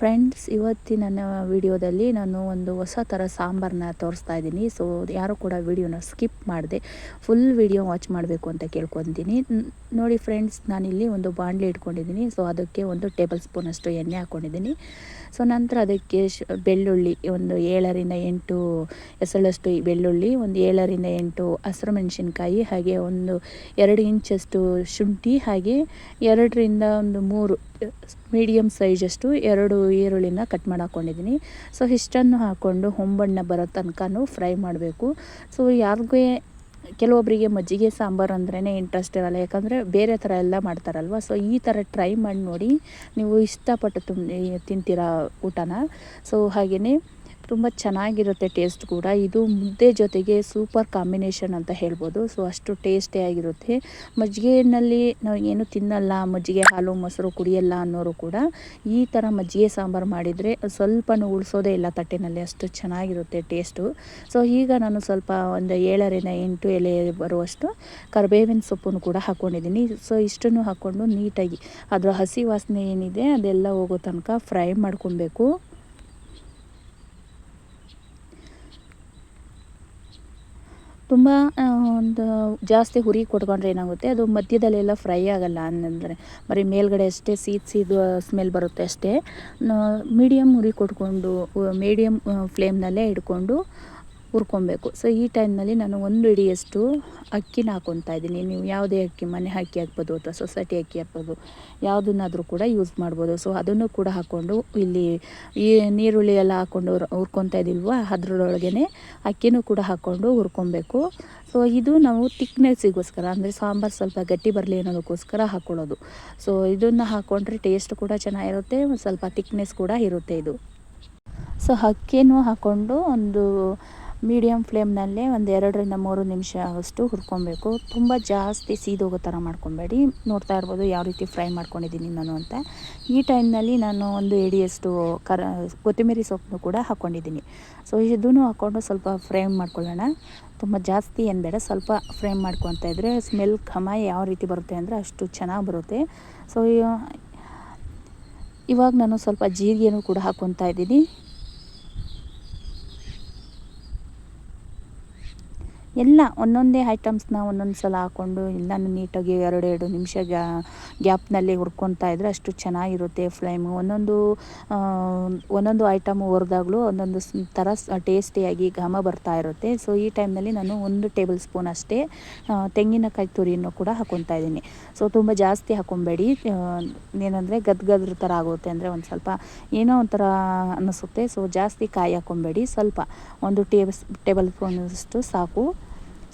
Friends ಇವತ್ತಿನ ನನ್ನ ವಿಡಿಯೋದಲ್ಲಿ ನಾನು ಒಂದು ಹೊಸ ಥರ ಸಾಂಬಾರನ್ನ ತೋರಿಸ್ತಾ ಇದ್ದೀನಿ. ಸೊ ಯಾರು ಕೂಡ ವಿಡಿಯೋನ ಸ್ಕಿಪ್ ಮಾಡಿದೆ ಫುಲ್ ವಿಡಿಯೋ ವಾಚ್ ಮಾಡಬೇಕು ಅಂತ ಕೇಳ್ಕೊತೀನಿ. ನೋಡಿ ಫ್ರೆಂಡ್ಸ್ ನಾನಿಲ್ಲಿ ಒಂದು ಬಾಂಡ್ಲಿ ಇಟ್ಕೊಂಡಿದ್ದೀನಿ. ಸೊ ಅದಕ್ಕೆ ಒಂದು ಟೇಬಲ್ ಸ್ಪೂನಷ್ಟು ಎಣ್ಣೆ ಹಾಕ್ಕೊಂಡಿದ್ದೀನಿ ಸೊ ನಂತರ ಅದಕ್ಕೆ ಬೆಳ್ಳುಳ್ಳಿ ಒಂದು ಏಳರಿಂದ ಎಂಟು ಎಸಳಷ್ಟು ಬೆಳ್ಳುಳ್ಳಿ, ಒಂದು ಏಳರಿಂದ ಎಂಟು ಹಸಿರು ಮೆಣಸಿನ್ಕಾಯಿ, ಹಾಗೆ ಒಂದು ಎರಡು ಇಂಚಷ್ಟು ಶುಂಠಿ, ಹಾಗೆ ಎರಡರಿಂದ ಒಂದು ಮೂರು ಮೀಡಿಯಮ್ ಸೈಜಷ್ಟು ಎರಡು ಈರುಳ್ಳಿನ ಕಟ್ ಮಾಡಿ ಸೊ ಇಷ್ಟನ್ನು ಹಾಕ್ಕೊಂಡು ಹೊಂಬಣ್ಣ ಬರೋ ತನಕನೂ ಫ್ರೈ ಮಾಡಬೇಕು. ಸೊ ಯಾರಿಗೂ ಕೆಲವೊಬ್ಬರಿಗೆ ಮಜ್ಜಿಗೆ ಸಾಂಬಾರು ಅಂದ್ರೇ ಇಂಟ್ರೆಸ್ಟ್ ಇರಲ್ಲ. ಯಾಕಂದರೆ ಬೇರೆ ಥರ ಎಲ್ಲ ಮಾಡ್ತಾರಲ್ವ? ಸೊ ಈ ಥರ ಟ್ರೈ ಮಾಡಿ ನೋಡಿ ನೀವು ಇಷ್ಟಪಟ್ಟು ತುಂಬ ತಿಂತೀರ ಊಟನ? ಸೊ ಹಾಗೆಯೇ ತುಂಬ ಚೆನ್ನಾಗಿರುತ್ತೆ ಟೇಸ್ಟ್ ಕೂಡ. ಇದು ಮುದ್ದೆ ಜೊತೆಗೆ ಸೂಪರ್ ಕಾಂಬಿನೇಷನ್ ಅಂತ ಹೇಳ್ಬೋದು. ಸೊ, ಅಷ್ಟು ಟೇಸ್ಟಿಯಾಗಿರುತ್ತೆ ಮಜ್ಜಿಗೆಯಲ್ಲಿ ನಾವು ಏನು ತಿನ್ನಲ್ಲ, ಮಜ್ಜಿಗೆ ಹಾಲು, ಮೊಸರು ಕುಡಿಯಲ್ಲ ಅನ್ನೋರು ಕೂಡ ಈ ಥರ ಮಜ್ಜಿಗೆ ಸಾಂಬಾರು ಮಾಡಿದರೆ ಸ್ವಲ್ಪನೂ ಉಳಿಸೋದೇ ಇಲ್ಲ ತಟ್ಟೆನಲ್ಲಿ. ಅಷ್ಟು ಚೆನ್ನಾಗಿರುತ್ತೆ ಟೇಸ್ಟು. ಸೊ, ಈಗ ನಾನು ಸ್ವಲ್ಪ ಒಂದು ಏಳರಿಂದ ಎಂಟು ಎಲೆ ಬರುವಷ್ಟು ಕರಿಬೇವಿನ ಸೊಪ್ಪನ್ನು ಕೂಡ ಹಾಕ್ಕೊಂಡಿದ್ದೀನಿ ಸೊ, ಇಷ್ಟನ್ನು ಹಾಕ್ಕೊಂಡು ನೀಟಾಗಿ ಅದರ ಹಸಿ ವಾಸನೆ ಏನಿದೆ ಅದೆಲ್ಲ ಹೋಗೋ ತನಕ ಫ್ರೈ ಮಾಡ್ಕೊಬೇಕು. ತುಂಬ ಒಂದು ಜಾಸ್ತಿ ಹುರಿ ಕೊಟ್ಕೊಂಡ್ರೆ ಏನಾಗುತ್ತೆ? ಅದು ಮಧ್ಯದಲ್ಲೆಲ್ಲ ಫ್ರೈ ಆಗಲ್ಲ ಅಂದರೆ ಬರೀ ಮೇಲ್ಗಡೆ ಅಷ್ಟೇ ಸೀದ್ ಸೀದು ಸ್ಮೆಲ್ ಬರುತ್ತೆ ಅಷ್ಟೇ. ಮೀಡಿಯಮ್ ಹುರಿ ಕೊಟ್ಕೊಂಡು ಮೀಡಿಯಮ್ ಫ್ಲೇಮ್ನಲ್ಲೇ ಇಟ್ಕೊಂಡು ಹುರ್ಕೊಬೇಕು. ಸೊ ಈ ಟೈಮ್ನಲ್ಲಿ ನಾನು ಒಂದು ಇಡಿಯಷ್ಟು ಅಕ್ಕಿನ ಹಾಕ್ಕೊತಾ ಇದ್ದೀನಿ. ನೀವು ಯಾವುದೇ ಅಕ್ಕಿ, ಮನೆ ಅಕ್ಕಿ ಹಾಕ್ಬೋದು ಅಥವಾ ಸೊಸೈಟಿ ಅಕ್ಕಿ ಹಾಕ್ಬೋದು, ಯಾವುದನ್ನಾದರೂ ಕೂಡ ಯೂಸ್ ಮಾಡ್ಬೋದು. ಸೊ ಅದನ್ನು ಕೂಡ ಹಾಕ್ಕೊಂಡು ಇಲ್ಲಿ ಈ ನೀರುಳ್ಳಿ ಎಲ್ಲ ಹಾಕ್ಕೊಂಡು ಹುರ್ಕೊತಾ ಇದ್ದಿಲ್ವ ಅದರೊಳಗೇ ಅಕ್ಕಿನೂ ಕೂಡ ಹಾಕ್ಕೊಂಡು ಹುರ್ಕೊಬೇಕು ಸೊ ಇದು ನಾವು ತಿಕ್ನೆಸ್ಸಿಗೋಸ್ಕರ, ಅಂದರೆ ಸಾಂಬಾರು ಸ್ವಲ್ಪ ಗಟ್ಟಿ ಬರಲಿ ಅನ್ನೋದಕ್ಕೋಸ್ಕರ ಹಾಕ್ಕೊಳ್ಳೋದು ಸೊ ಇದನ್ನು ಹಾಕ್ಕೊಂಡ್ರೆ ಟೇಸ್ಟ್ ಕೂಡ ಚೆನ್ನಾಗಿರುತ್ತೆ ಸ್ವಲ್ಪ ತಿಕ್ನೆಸ್ ಕೂಡ ಇರುತ್ತೆ ಇದು. ಸೊ ಅಕ್ಕಿನೂ ಹಾಕ್ಕೊಂಡು ಒಂದು ಮೀಡಿಯಮ್ ಫ್ಲೇಮ್ನಲ್ಲೇ ಒಂದು ಎರಡರಿಂದ ಮೂರು ನಿಮಿಷ ಅಷ್ಟು ಹುರ್ಕೊಬೇಕು. ತುಂಬ ಜಾಸ್ತಿ ಸೀದೋಗೋ ಥರ ಮಾಡ್ಕೊಬೇಡಿ. ನೋಡ್ತಾ ಇರ್ಬೋದು ಯಾವ ರೀತಿ ಫ್ರೈ ಮಾಡ್ಕೊಂಡಿದ್ದೀನಿ ನಾನು ಅಂತ. ಈ ಟೈಮ್ನಲ್ಲಿ ನಾನು ಒಂದು ಎಡಿಯಷ್ಟು ಕರ, ಕೊತ್ತಂಬರಿ ಸೊಪ್ಪನ್ನು ಕೂಡ ಹಾಕ್ಕೊಂಡಿದ್ದೀನಿ ಸೊ ಇದೂ ಹಾಕ್ಕೊಂಡು ಸ್ವಲ್ಪ ಫ್ರೈ ಮಾಡ್ಕೊಳ್ಳೋಣ. ತುಂಬ ಜಾಸ್ತಿ ಏನು ಬೇಡ, ಸ್ವಲ್ಪ ಫ್ರೈ ಮಾಡ್ಕೊತ ಇದ್ದರೆ ಸ್ಮೆಲ್ ಘಮ ಯಾವ ರೀತಿ ಬರುತ್ತೆ ಅಂದರೆ ಅಷ್ಟು ಚೆನ್ನಾಗಿ ಬರುತ್ತೆ. ಸೊ ಇವಾಗ ನಾನು ಸ್ವಲ್ಪ ಜೀರಿಗೆನೂ ಕೂಡ ಹಾಕ್ಕೊತಾ ಇದ್ದೀನಿ. ಎಲ್ಲ ಒಂದೊಂದೇ ಐಟಮ್ಸ್ನ ಒಂದೊಂದು ಸಲ ಹಾಕ್ಕೊಂಡು ಎಲ್ಲನೂ ನೀಟಾಗಿ ಎರಡೆರಡು ನಿಮಿಷ ಗ್ಯಾಪ್ನಲ್ಲಿ ಹುರ್ಕೊತಾ ಇದ್ದರೆ ಅಷ್ಟು ಚೆನ್ನಾಗಿರುತ್ತೆ ಫ್ಲೇಮು. ಒಂದೊಂದು ಒಂದೊಂದು ಐಟಮ್ ಹುರಿದಾಗಲೂ ಒಂದೊಂದು ಥರ ಟೇಸ್ಟಿಯಾಗಿ ಘಮ ಬರ್ತಾ ಇರುತ್ತೆ. ಸೊ, ಈ ಟೈಮ್ನಲ್ಲಿ ನಾನು ಒಂದು ಟೇಬಲ್ ಸ್ಪೂನ್ ಅಷ್ಟೇ ತೆಂಗಿನಕಾಯಿ ತುರಿಯನ್ನು ಕೂಡ ಹಾಕೊತಾ ಇದ್ದೀನಿ. ಸೊ, ತುಂಬ ಜಾಸ್ತಿ ಹಾಕೊಬೇಡಿ. ಏನಂದರೆ ಗದ್ಗದ್ರ ಥರ ಆಗುತ್ತೆ ಅಂದರೆ ಒಂದು ಸ್ವಲ್ಪ ಏನೋ ಒಂಥರ ಅನ್ನಿಸುತ್ತೆ ಸೊ, ಜಾಸ್ತಿ ಕಾಯಿ ಹಾಕೊಬೇಡಿ. ಸ್ವಲ್ಪ ಒಂದು ಟೇಬಲ್ ಟೇಬಲ್ ಸ್ಪೂನಷ್ಟು ಸಾಕು.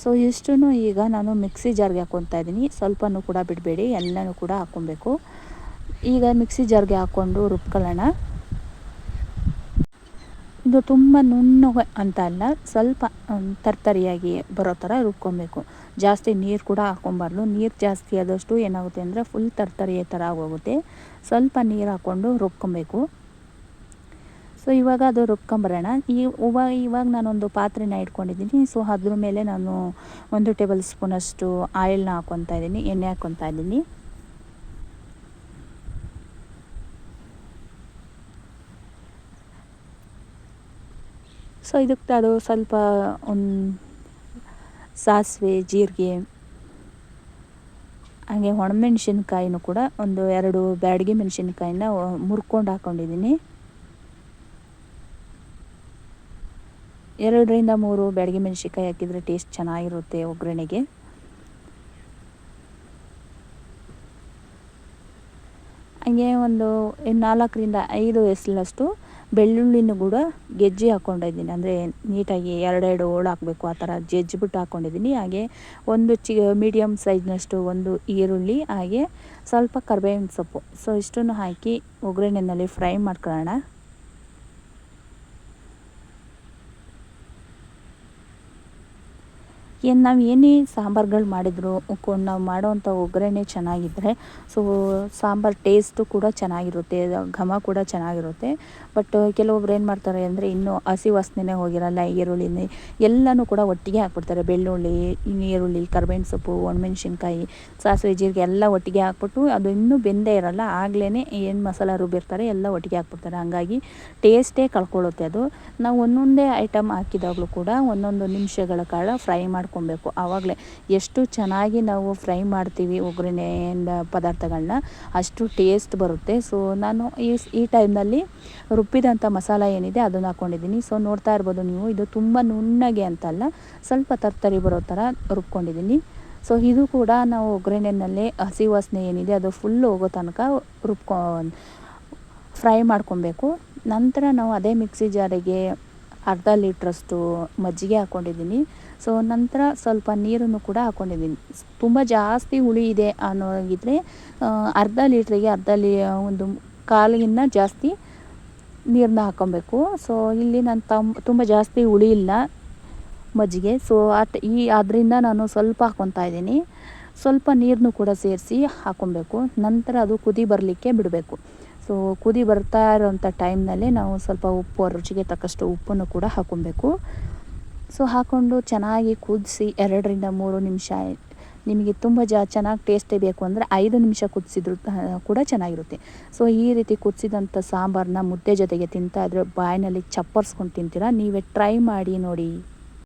ಸೊ ಇಷ್ಟು ಈಗ ನಾನು ಮಿಕ್ಸಿ ಜಾರ್ಗೆ ಹಾಕ್ಕೊತಾ ಇದ್ದೀನಿ. ಸ್ವಲ್ಪನೂ ಕೂಡ ಬಿಡಬೇಡಿ, ಎಲ್ಲನೂ ಕೂಡ ಹಾಕ್ಕೊಬೇಕು ಈಗ ಮಿಕ್ಸಿ ಜಾರ್ಗೆ ಹಾಕ್ಕೊಂಡು ರುಬ್ಕೊಳ್ಳೋಣ. ಇದು ತುಂಬ ನುಣ್ಣು ಅಂತ ಅಲ್ಲ, ಸ್ವಲ್ಪ ತರ್ತರಿಯಾಗಿ ಬರೋ ಥರ ರುಬ್ಕೊಬೇಕು ಜಾಸ್ತಿ ನೀರು ಕೂಡ ಹಾಕ್ಕೊಬಾರ್ದು ನೀರು ಜಾಸ್ತಿ ಆದಷ್ಟು ಏನಾಗುತ್ತೆ ಅಂದರೆ ಫುಲ್ ತರ್ತರಿಯ ಥರ ಆಗೋಗುತ್ತೆ. ಸ್ವಲ್ಪ ನೀರು ಹಾಕ್ಕೊಂಡು ರುಬ್ಕೊಬೇಕು ಸೊ ಇವಾಗ ಅದು ರುಬ್ಕೊಂಬರೋಣ. ಈ ಇವಾಗ ಇವಾಗ ನಾನೊಂದು ಪಾತ್ರೆನ ಇಟ್ಕೊಂಡಿದ್ದೀನಿ. ಸೊ ಅದ್ರ ಮೇಲೆ ನಾನು ಒಂದು ಟೇಬಲ್ ಸ್ಪೂನಷ್ಟು ಆಯಿಲ್ನ ಹಾಕ್ಕೊತಾ ಇದ್ದೀನಿ, ಎಣ್ಣೆ ಹಾಕ್ಕೊತಾ ಇದ್ದೀನಿ. ಸೊ ಇದಕ್ಕೆ ಅದು ಸ್ವಲ್ಪ ಒಂದು ಸಾಸಿವೆ, ಜೀರಿಗೆ, ಹಾಗೆ ಒಣಮೆಣ್ಸಿನ್ಕಾಯಿನೂ ಕೂಡ ಒಂದು ಎರಡು ಬ್ಯಾಡಗಿ ಮೆಣಸಿನ್ಕಾಯಿನ ಮುರ್ಕೊಂಡು ಹಾಕ್ಕೊಂಡಿದ್ದೀನಿ ಎರಡರಿಂದ ಮೂರು ಬ್ಯಾಡಗಿ ಮೆಣಸಿಕಾಯಿ ಹಾಕಿದರೆ ಟೇಸ್ಟ್ ಚೆನ್ನಾಗಿರುತ್ತೆ ಒಗ್ಗರಣೆಗೆ. ಹಂಗೆ ಒಂದು ನಾಲ್ಕರಿಂದ ಐದು ಎಸಲಷ್ಟು ಬೆಳ್ಳುಳ್ಳಿನೂ ಕೂಡ ಗೆಜ್ಜೆ ಹಾಕ್ಕೊಂಡಿದ್ದೀನಿ ಅಂದರೆ ನೀಟಾಗಿ ಎರಡೆರಡು ಹೋಳು ಹಾಕಬೇಕು, ಆ ಥರ ಜಜ್ಜಿಬಿಟ್ಟು ಹಾಕ್ಕೊಂಡಿದ್ದೀನಿ ಹಾಗೆ ಒಂದು ಚಿ ಮೀಡಿಯಮ್ ಸೈಜ್ನಷ್ಟು ಒಂದು ಈರುಳ್ಳಿ, ಹಾಗೆ ಸ್ವಲ್ಪ ಕರ್ಬೇವಿನ ಸೊಪ್ಪು. ಸೊ ಇಷ್ಟನ್ನು ಹಾಕಿ ಒಗ್ಗರಣೆಯಲ್ಲಿ ಫ್ರೈ ಮಾಡ್ಕೊಳ್ಳೋಣ. ಏನು ನಾವು ಏನೇ ಸಾಂಬಾರುಗಳು ಮಾಡಿದ್ರು ನಾವು ಮಾಡೋವಂಥ ಒಗ್ಗರಣೆ ಚೆನ್ನಾಗಿದ್ದರೆ ಸೊ ಸಾಂಬಾರು ಟೇಸ್ಟು ಕೂಡ ಚೆನ್ನಾಗಿರುತ್ತೆ, ಘಮ ಕೂಡ ಚೆನ್ನಾಗಿರುತ್ತೆ. ಬಟ್ ಕೆಲವೊಬ್ರು ಏನು ಮಾಡ್ತಾರೆ ಅಂದರೆ, ಇನ್ನೂ ಹಸಿ ವಾಸನೆ ಹೋಗಿರಲ್ಲ, ಈರುಳ್ಳಿನೇ, ಎಲ್ಲನೂ ಕೂಡ ಒಟ್ಟಿಗೆ ಹಾಕ್ಬಿಡ್ತಾರೆ. ಬೆಳ್ಳುಳ್ಳಿ ಈರುಳ್ಳಿ, ಕರ್ಬೇವಿನ ಸೊಪ್ಪು, ಒಣಮೆಣ್ಸಿನ್ಕಾಯಿ, ಸಾಸಿವೆ ಜೀರಿಗೆ ಎಲ್ಲ ಒಟ್ಟಿಗೆ ಹಾಕ್ಬಿಟ್ಟು, ಅದು ಇನ್ನೂ ಬೆಂದೇ ಇರಲ್ಲ ಆಗ್ಲೇ ಏನು ಮಸಾಲ ರುಬ್ಬಿರ್ತಾರೆ ಎಲ್ಲ ಒಟ್ಟಿಗೆ ಹಾಕ್ಬಿಡ್ತಾರೆ. ಹಂಗಾಗಿ ಟೇಸ್ಟೇ ಕಳ್ಕೊಳ್ಳುತ್ತೆ ಅದು. ನಾವು ಒಂದೊಂದೇ ಐಟಮ್ ಹಾಕಿದಾಗಲೂ ಕೂಡ, ಒಂದೊಂದು ನಿಮಿಷಗಳ ಕಾಲ ಫ್ರೈ ಮಾಡ್ಕೊಬೇಕು. ಆವಾಗಲೇ ಎಷ್ಟು ಚೆನ್ನಾಗಿ ನಾವು ಫ್ರೈ ಮಾಡ್ತೀವಿ ಒಗ್ಗರಣೆ ಪದಾರ್ಥಗಳನ್ನ ಅಷ್ಟು ಟೇಸ್ಟ್ ಬರುತ್ತೆ. ಸೊ, ನಾನು ಈ ಈ ಟೈಮ್ನಲ್ಲಿ ರುಬ್ಬಿದಂಥ ಮಸಾಲ ಏನಿದೆ ಅದನ್ನು ಹಾಕ್ಕೊಂಡಿದ್ದೀನಿ ಸೊ, ನೋಡ್ತಾ ಇರ್ಬೋದು ನೀವು, ಇದು ತುಂಬ ನುಣ್ಣಗೆ ಅಂತಲ್ಲ, ಸ್ವಲ್ಪ ತರ್ತರಿ ಬರೋ ಥರ ರುಬ್ಕೊಂಡಿದ್ದೀನಿ. ಸೊ, ಇದು ಕೂಡ ನಾವು ಒಗ್ಗರಣೆನಲ್ಲೇ ಹಸಿ ವಾಸನೆ ಏನಿದೆ ಅದು ಫುಲ್ ಹೋಗೋ ತನಕ ರುಬ್ಕೊ, ಫ್ರೈ ಮಾಡ್ಕೊಬೇಕು. ನಂತರ ನಾವು ಅದೇ ಮಿಕ್ಸಿ ಜಾರಿಗೆ ಅರ್ಧ ಲೀಟ್ರಷ್ಟು ಮಜ್ಜಿಗೆ ಹಾಕ್ಕೊಂಡಿದ್ದೀನಿ. ಸೊ ನಂತರ ಸ್ವಲ್ಪ ನೀರನ್ನು ಕೂಡ ಹಾಕ್ಕೊಂಡಿದ್ದೀನಿ. ತುಂಬ ಜಾಸ್ತಿ ಹುಳಿ ಇದೆ ಅನ್ನೋಗಿದ್ರೆ ಅರ್ಧ ಲೀಟ್ರಿಗೆ ಅರ್ಧ ಲೀ, ಒಂದು ಕಾಲಿಗಿನ್ನ ಜಾಸ್ತಿ ನೀರನ್ನ ಹಾಕ್ಕೊಬೇಕು. ಸೊ ಇಲ್ಲಿ ನಾನು ತಮ್, ತುಂಬ ಜಾಸ್ತಿ ಹುಳಿ ಇಲ್ಲ ಮಜ್ಜಿಗೆ. ಸೊ ಅಟ್, ಈ ಅದರಿಂದ ನಾನು ಸ್ವಲ್ಪ ಹಾಕ್ಕೊತಾ ಇದ್ದೀನಿ. ಸ್ವಲ್ಪ ನೀರನ್ನು ಕೂಡ ಸೇರಿಸಿ ಹಾಕ್ಕೊಬೇಕು. ನಂತರ ಅದು ಕುದಿ ಬರಲಿಕ್ಕೆ ಬಿಡಬೇಕು. ಸೊ ಕುದಿ ಬರ್ತಾ ಇರೋಂಥ ಟೈಮ್ನಲ್ಲಿ ನಾವು ಸ್ವಲ್ಪ ಉಪ್ಪು ರುಚಿಗೆ ತಕ್ಕಷ್ಟು ಉಪ್ಪನ್ನು ಕೂಡ ಹಾಕೊಬೇಕು ಸೊ ಹಾಕ್ಕೊಂಡು ಚೆನ್ನಾಗಿ ಕುದಿಸಿ ಎರಡರಿಂದ ಮೂರು ನಿಮಿಷ ನಿಮಗೆ ತುಂಬ ಜಾ, ಚೆನ್ನಾಗಿ ಟೇಸ್ಟೇ ಬೇಕು ಅಂದರೆ ಐದು ನಿಮಿಷ ಕುದಿಸಿದ್ರು ಕೂಡ ಚೆನ್ನಾಗಿರುತ್ತೆ. ಸೊ ಈ ರೀತಿ ಕುದಿಸಿದಂಥ ಸಾಂಬಾರನ್ನ ಮುದ್ದೆ ಜೊತೆಗೆ ತಿಂತಾ ಇದ್ರೆ ಬಾಯಿನಲ್ಲಿ ಚಪ್ಪರ್ಸ್ಕೊಂಡು ತಿಂತೀರಾ? ನೀವೇ ಟ್ರೈ ಮಾಡಿ ನೋಡಿ.